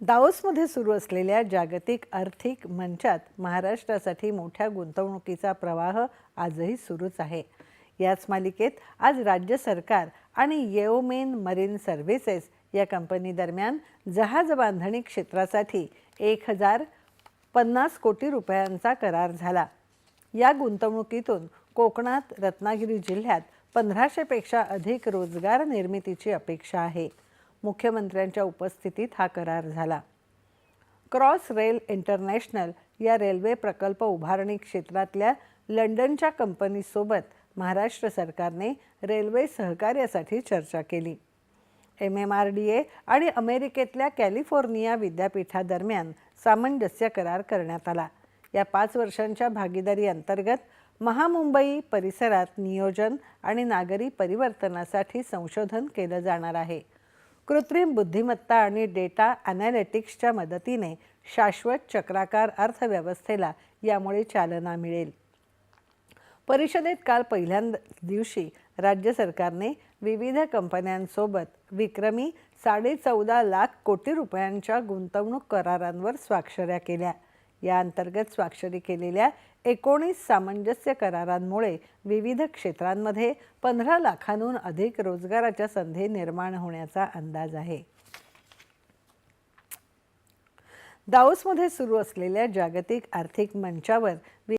दाओसमध्ये सुरू असलेल्या जागतिक आर्थिक मंचात महाराष्ट्रासाठी मोठ्या गुंतवणुकीचा प्रवाह आजही सुरूच आहे. याच मालिकेत आज राज्य सरकार आणि येओमेन मरीन सर्व्हिसेस या कंपनी दरम्यान जहाज बांधणी क्षेत्रासाठी एक हजार पन्नास कोटी रुपयांचा करार झाला. या गुंतवणुकीतून कोकणात रत्नागिरी जिल्ह्यात पंधराशेपेक्षा अधिक रोजगार निर्मितीची अपेक्षा आहे. मुख्यमंत्र्यांच्या उपस्थितीत हा करार झाला. क्रॉस रेल इंटरनॅशनल या रेल्वे प्रकल्प उभारणी क्षेत्रातल्या लंडनच्या कंपनीसोबत महाराष्ट्र सरकारने रेल्वे सहकार्यासाठी चर्चा केली. M M R D A आणि अमेरिकेतल्या कॅलिफोर्निया विद्यापीठादरम्यान सामंजस्य करार करण्यात आला. या पाच वर्षांच्या भागीदारी अंतर्गत महामुंबई परिसरात नियोजन आणि नागरी परिवर्तनासाठी संशोधन केलं जाणार आहे. कृत्रिम बुद्धिमत्ता आणि डेटा ॲनालिटिक्सच्या मदतीने शाश्वत चक्राकार अर्थव्यवस्थेला यामुळे चालना मिळेल. परिषदेत काल पहिल्या दिवशी राज्य सरकारने विविध कंपन्यांसोबत विक्रमी साडे चौदा लाख कोटी रुपयांच्या गुंतवणूक करारांवर स्वाक्षऱ्या केल्या. या अंतर्गत स्वाक्षरी केलेल्या एकोणीस सामंजस्य करारांमुळे विविध क्षेत्रांमध्ये पंधरा लाखांहून अधिक रोजगाराच्या संधी निर्माण होण्याचा अंदाज आहे. दाओसमध्ये सुरू असलेल्या जागतिक आर्थिक मंचावर